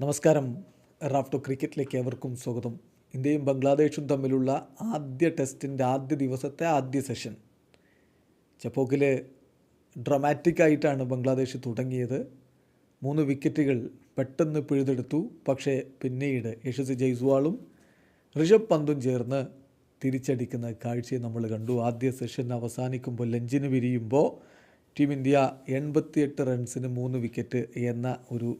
നമസ്കാരം. റാഫ്റ്റോ ക്രിക്കറ്റിലേക്ക് ഏവർക്കും സ്വാഗതം. ഇന്ത്യയും ബംഗ്ലാദേശും തമ്മിലുള്ള ആദ്യ ടെസ്റ്റിന്റെ ആദ്യ ദിവസത്തെ ആദ്യ സെഷൻ. ചപ്പോക്കിൽ ഡ്രമാറ്റിക്കായിട്ടാണ് ബംഗ്ലാദേശ് തുടങ്ങിയത്. മൂന്ന് വിക്കറ്റുകൾ പെട്ടെന്ന് പിഴുതെടുത്തു. പക്ഷേ പിന്നീട് യശസ് ജയ്സ്വാളും ഋഷഭ് പന്തും ചേർന്ന് തിരിച്ചടിക്കുന്ന കാഴ്ചയെ നമ്മൾ കണ്ടു. ആദ്യ സെഷൻ അവസാനിക്കുമ്പോൾ ലഞ്ചിന് വിരിയുമ്പോൾ ടീം ഇന്ത്യ എൺപത്തിയെട്ട് റൺസിന് മൂന്ന് വിക്കറ്റ് എന്ന ഒരു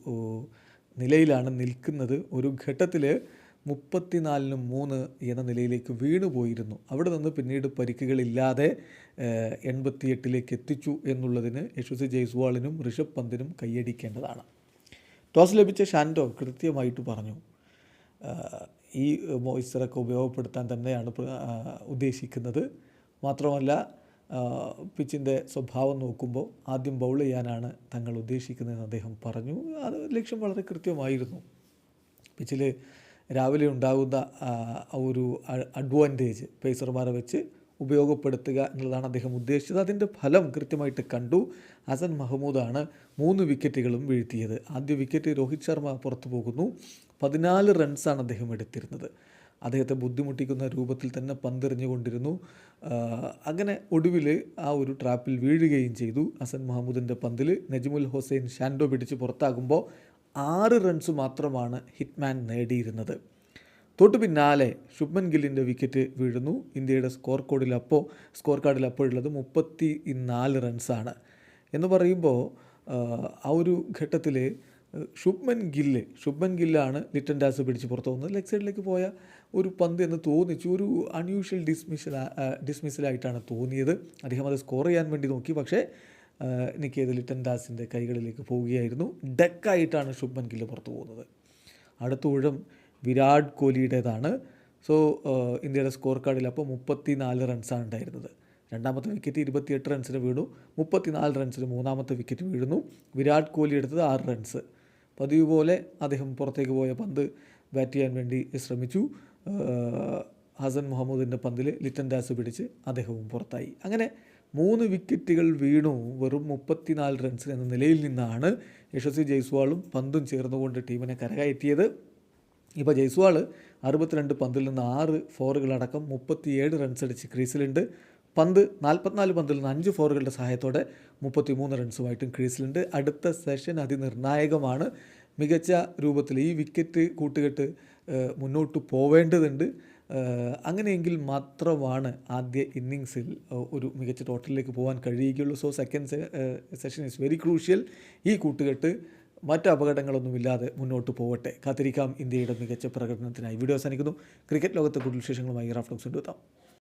നിലയിലാണ് നിൽക്കുന്നത്. ഒരു ഘട്ടത്തിൽ മുപ്പത്തിനാലിന് മൂന്ന് എന്ന നിലയിലേക്ക് വീണുപോയിരുന്നു അവിടെ നിന്ന് പിന്നീട് പരിക്കുകളില്ലാതെ എൺപത്തിയെട്ടിലേക്ക് എത്തിച്ചു എന്നുള്ളതിന് യശസ്വി ജയ്സ്വാളിനും ഋഷഭ് പന്തിനും കൈയടിക്കേണ്ടതാണ്. ടോസ് ലഭിച്ച ഷാൻഡോ കൃത്യമായിട്ട് പറഞ്ഞു. ഈ മോയ്സ്ചറൊക്കെ ഉപയോഗപ്പെടുത്താൻ തന്നെയാണ് ഉദ്ദേശിക്കുന്നത്. മാത്രമല്ല പിച്ചിന്റെ സ്വഭാവം നോക്കുമ്പോൾ ആദ്യം ബൗൾ ചെയ്യാനാണ് തങ്ങൾ ഉദ്ദേശിക്കുന്നതെന്ന് അദ്ദേഹം പറഞ്ഞു. അത് ലക്ഷ്യം വളരെ കൃത്യമായിരുന്നു. പിച്ചിൽ രാവിലെ ഉണ്ടാകുന്ന ഒരു അഡ്വാന്റേജ് പേസർമാരെ വെച്ച് ഉപയോഗപ്പെടുത്തുക എന്നുള്ളതാണ് അദ്ദേഹം ഉദ്ദേശിച്ചത്. അതിന്റെ ഫലം കൃത്യമായിട്ട് കണ്ടു. ഹസൻ മഹമ്മൂദാണ് മൂന്ന് വിക്കറ്റുകളും വീഴ്ത്തിയത്. ആദ്യ വിക്കറ്റ് രോഹിത് ശർമ്മ പുറത്തു പോകുന്നു. പതിനാല് റൺസാണ് അദ്ദേഹം എടുത്തിരുന്നത്. അദ്ദേഹത്തെ ബുദ്ധിമുട്ടിക്കുന്ന രൂപത്തിൽ തന്നെ പന്തെറിഞ്ഞുകൊണ്ടിരുന്നു. അങ്ങനെ ഒടുവിൽ ആ ഒരു ട്രാപ്പിൽ വീഴുകയും ചെയ്തു. ഹസൻ മഹമ്മൂദിന്റെ പന്തിൽ നജ്മുൽ ഹുസൈൻ ഷാൻഡോ പിടിച്ച് പുറത്താകുമ്പോൾ ആറ് റൺസ് മാത്രമാണ് ഹിറ്റ്മാൻ നേടിയിരുന്നത്. തൊട്ടു പിന്നാലെ ശുഭ്മൻ ഗില്ലിന്റെ വിക്കറ്റ് വീഴുന്നു. ഇന്ത്യയുടെ സ്കോർ കോഡിൽ അപ്പോൾ സ്കോർ കാർഡിൽ അപ്പോഴുള്ളത് മുപ്പത്തി നാല് റൺസാണ്. എന്ന് പറയുമ്പോൾ ആ ഒരു ഘട്ടത്തിൽ ശുഭ്മൻ ഗില്ല്. ശുഭ്മൻ ഗില്ലാണ് ലിറ്റൻ ഡാസ് പിടിച്ച് പുറത്തു പോകുന്നത്. ലെഗ് സൈഡിലേക്ക് പോയ ഒരു പന്ത് എന്ന് തോന്നിച്ചു. ഒരു അൺയൂഷ്വൽ ഡിസ്മിഷൽ ഡിസ്മിസലായിട്ടാണ് തോന്നിയത്. അദ്ദേഹം അത് സ്കോർ ചെയ്യാൻ വേണ്ടി നോക്കി. പക്ഷേ നിക്കേത് ലിറ്റൻ ദാസിന്റെ കൈകളിലേക്ക് പോവുകയായിരുന്നു. ഡെക്കായിട്ടാണ് ശുഭ്മൻ ഗില്ല് പുറത്തു പോകുന്നത്. അടുത്ത ഊഴം വിരാട് കോഹ്ലിയുടേതാണ്. സോ ഇന്ത്യയുടെ സ്കോർ കാർഡിൽ അപ്പോൾ മുപ്പത്തി നാല് റൺസാണ് ഉണ്ടായിരുന്നത്. രണ്ടാമത്തെ വിക്കറ്റ് ഇരുപത്തിയെട്ട് റൺസിന് വീണു. മുപ്പത്തിനാല് റൺസിന് മൂന്നാമത്തെ വിക്കറ്റ് വീഴുന്നു. വിരാട് കോഹ്ലി എടുത്തത് ആറ് റൺസ് പതിവ് പോലെ അദ്ദേഹം പുറത്തേക്ക് പോയ പന്ത് ബാറ്റ് ചെയ്യാൻ വേണ്ടി ശ്രമിച്ചു. ഹസൻ മുഹമ്മദിന്റെ പന്തിൽ ലിറ്റൻ ദാസ് പിടിച്ച് അദ്ദേഹവും പുറത്തായി. അങ്ങനെ മൂന്ന് വിക്കറ്റുകൾ വീണു. വെറും മുപ്പത്തിനാല് റൺസ് എന്ന നിലയിൽ നിന്നാണ് യശസ്വി ജയ്സ്വാളും പന്തും ചേർന്നുകൊണ്ട് ടീമിനെ കരകയറ്റിയത്. ഇപ്പോൾ ജയ്സ്വാൾ അറുപത്തിരണ്ട് പന്തിൽ നിന്ന് ആറ് ഫോറുകളടക്കം മുപ്പത്തിയേഴ് റൺസ് അടിച്ച് ക്രീസിലുണ്ട് പന്ത് നാൽപ്പത്തിനാല് പന്തിൽ നിന്ന് അഞ്ച് ഫോറുകളുടെ സഹായത്തോടെ മുപ്പത്തി മൂന്ന് റൺസുമായിട്ടും ക്രീസിലുണ്ട് അടുത്ത സെഷൻ അതിനിർണായകമാണ്. മികച്ച രൂപത്തിൽ ഈ വിക്കറ്റ് കൂട്ടുകെട്ട് മുന്നോട്ട് പോവേണ്ടതുണ്ട്. അങ്ങനെയെങ്കിൽ മാത്രമാണ് ആദ്യ ഇന്നിങ്സിൽ ഒരു മികച്ച ടോട്ടലിലേക്ക് പോകാൻ കഴിയുകയുള്ളൂ. So second session is very crucial ഈ കൂട്ടുകെട്ട് മറ്റ് അപകടങ്ങളൊന്നുമില്ലാതെ മുന്നോട്ട് പോവട്ടെ. കാത്തിരിക്കാം. ഇന്ത്യയുടെ മികച്ച പ്രകടനത്തിനായി. വീഡിയോ അവസാനിക്കുന്നു. ക്രിക്കറ്റ് ലോകത്തെ കൂടുതൽ വിശേഷങ്ങളുമായി റാഫ്റ്റോക്സ് കൊണ്ടുവെത്താം.